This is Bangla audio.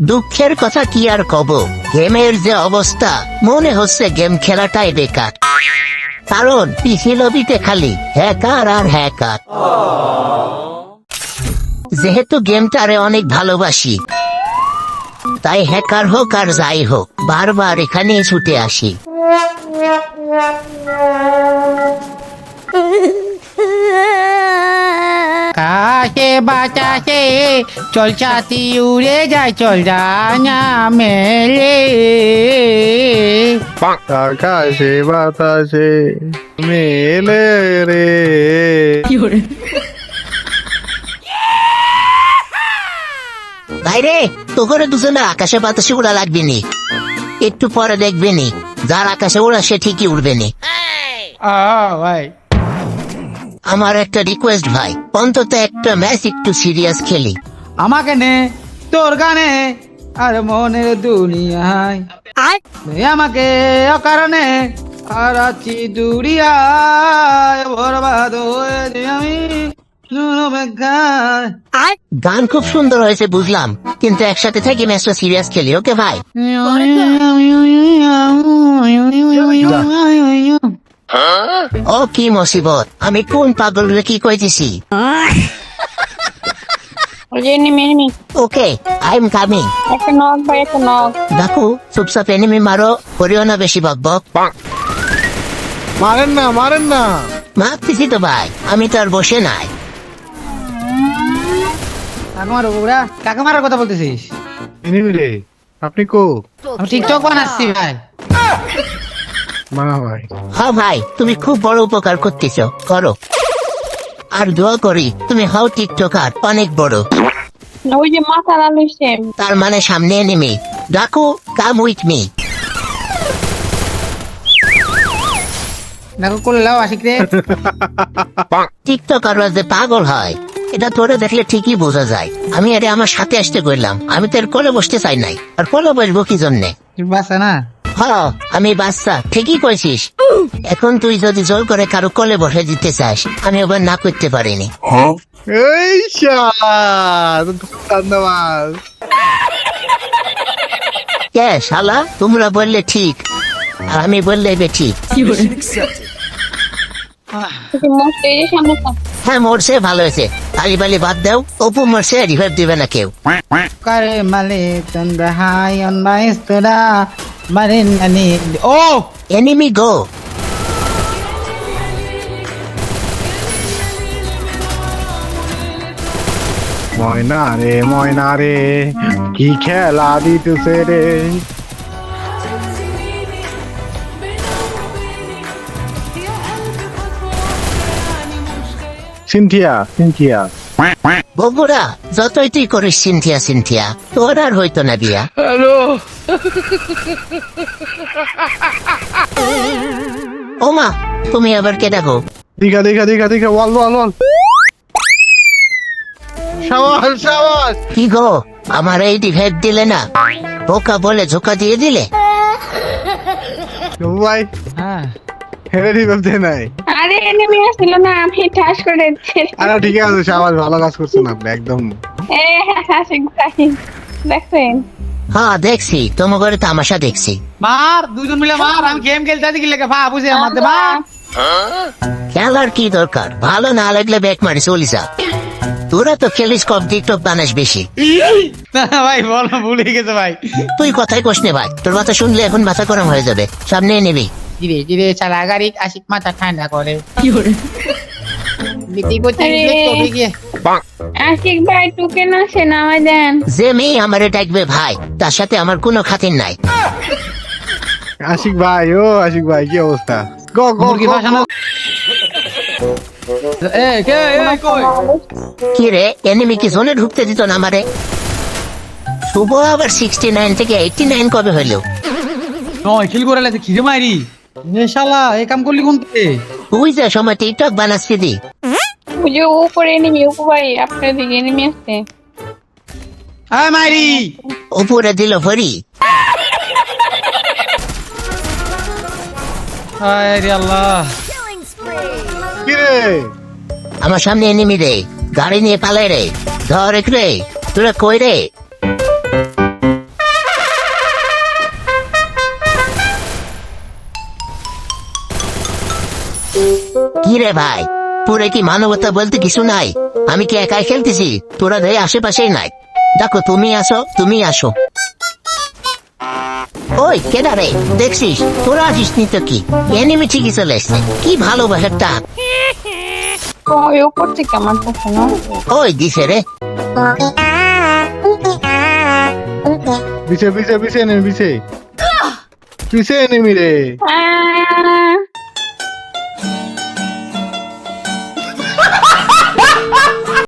দুঃখের কথা কি আর কব? গেমের যে অবস্থা, মনে হচ্ছে গেম খেলাটাই বেকার। কারণ, পিসি লবিতে খালি হ্যাকার আর হ্যাকার। যেহেতু গেমটারে অনেক ভালোবাসি, তাই হ্যাকার হোক আর যাই হোক, বারবার এখানে ছুটে আসি। বাতাসে চল ছাতি উড়ে যায় চল ডানা মেলে। আকাশে বাতাসে মেলে রে। বাইরে তো করে দুজনে আকাশে বাতাসে উড়া লাগবে নি। একটু পরে দেখবে নি যার আকাশে উড়া সে ঠিকই উড়বে নি। ভাই। আমার একটা রিকোয়েস্ট ভাই অন্তত একটা ম্যাচ একটু সিরিয়াস খেলি আমাকে নে তোর গানে আর মনের দুনিয়ায় নে আমাকে অকারণে আর আছি দুরিয়ায় বরবাদ হয়ে যে আমি গান খুব সুন্দর হয়েছে বুঝলাম কিন্তু একসাথে থেকে ম্যাচটা সিরিয়াস খেলি ওকে ভাই ও কি মুসিবত? আমি কোন পাগল কি কইতেছি? ওকে আই এম কামিং একটা নক ভাই একটা নক দেখো চুপচাপ এনিমি মারো করিও না বেশি বক বক। মারেন না মারেন না। মারতেছি তো ভাই আমি তো আর বসে নাই। কাকা মারো বগুড়া মারার কথা বলতেছিস? এনিমি রে আপনি কো? আমি টিকটক বানাচ্ছি ভাই। হ্যাঁ ভাই তুমি খুব বড় উপকার করতেছ। করো। আর দোয়া করি তুমি হও টিকটকার অনেক বড়। ওই যে মাথা তার মানে সামনে এনিমি ডাকো কাম উইথ মি দেখো করলাও আশিক রে। টিকটকার যে পাগল হয়। এটা তোরে দেখলে ঠিকই বোঝা যায়। আমি আরে আমার সাথে আসতে করলাম আমি তো এর কোলে বসতে চাই নাই। আর কোলে বসবো কি জন্যে? বাসা না। হ আমি বাচ্চা ঠিকই কইছিস। এখন তুই যদি জোর করে কারও কোলে বসে দিতে চাস আমি ওবার না করতে পারিনি। এই শালা ধন্যবাদ কে শালা? তোমরা বললে ঠিক আর আমি বললে ঠিক। হ্যাঁ মরছে ভালো হয়েছে। আলি বালি বাদ দাও অপু মরছে রিভাইভ দিবে না কেউ। করে মালে চন্দ্র হাই অন মারেন আনি ও এনিমি গো ময়না রে ময়না রে কি খেলা দিতেছে রে সিনথিয়া সিনথিয়া বগুড়া যতই তুই করিস সিনথিয়া সিনথিয়া। তোর আর হইতো না বিয়া। ও মা তুমি আবার কে ডাকো দিঘা দিঘা দিঘা দিঘা ওয়াল ওয়াল ওয়াল। সাবাস সাবাস কি গো আমার এই রিভাইভ দিলে না? বোকা বলে ঝোকা দিয়ে দিলে? ভাই। হ্যাঁ। হেরে রিভাইভ দে নাই আরে এনিমি আসছিল না আমি ঠাস করে দিচ্ছি আরে ঠিক আছে ভালো কাজ করছেন আপনি একদম। এ হাসিক ভাই দেখছেন? হ্যাঁ দেখছি তোমার ঘরে তামাশা দেখছি। মার দুজন মিলে মার আমি গেম খেলতে আছি কি লেগে ভা বুঝে আমার দে মার খেলার কি দরকার? ভালো না লাগলে ব্যাক মারি চলি যা। তোরা তো খেলিস কম টিকটক বানাস বেশি। ভাই বল ভুলে গেছে ভাই। তুই কথাই কোস নে ভাই। তোর কথা শুনলে এখন মাথা গরম হয়ে যাবে। সামনে নিবি। ধীরে ধীরে চালা গাড়ি আশিক মাথা ঠান্ডা করে বিক্রি করতে তবে গিয়ে আশিক ভাই টুকে না সে নামাই দেন যে মেয়ে আমারে ডাকবে ভাই তার সাথে আমার কোনো খাতির নাই আশিক ভাই ও আশিক ভাই কি অবস্থা গো গো মুরগি গো, এ কে এ কই কি রে এনিমি কি জোনে ঢুকতে দিত না আমারে শুভ আবার সিক্সটি নাইন থেকে এইটি নাইন কবে হইল নয় কিল করে লাগছে খিদে মাইরি এ শালা এই কাম করলি কোন থেকে? তুই যে সময় টিকটক বানাচ্ছি দি। ওই যে উপরে এনিমি উপর ভাই আপনার দিকে এনিমি মাইরি। উপরে দিল ভরি আয় রে আল্লাহ। কি রে? আমার সামনে এনিমি রে গাড়ি নিয়ে পালাই রে। ধর রে তোরা কই রে? রে ভাই? পুরে কি মানবতা বলতে কিছু নাই? আমি কি একাই খেলতেছি? তোরা রে আশেপাশেই নাই। দেখো তুমি আসো তুমি আসো। ওই কেডা রে? দেখছিস? তোরা আসিস নি তো কি? এনিমি ঠিকই চলে এসছে। কি ভালোবাসার টান। ওই উপর থেকে আমার কাছে না। ওই দিছে রে। পিছে পিছে পিছে নেমি পিছে পিছে নেমি রে।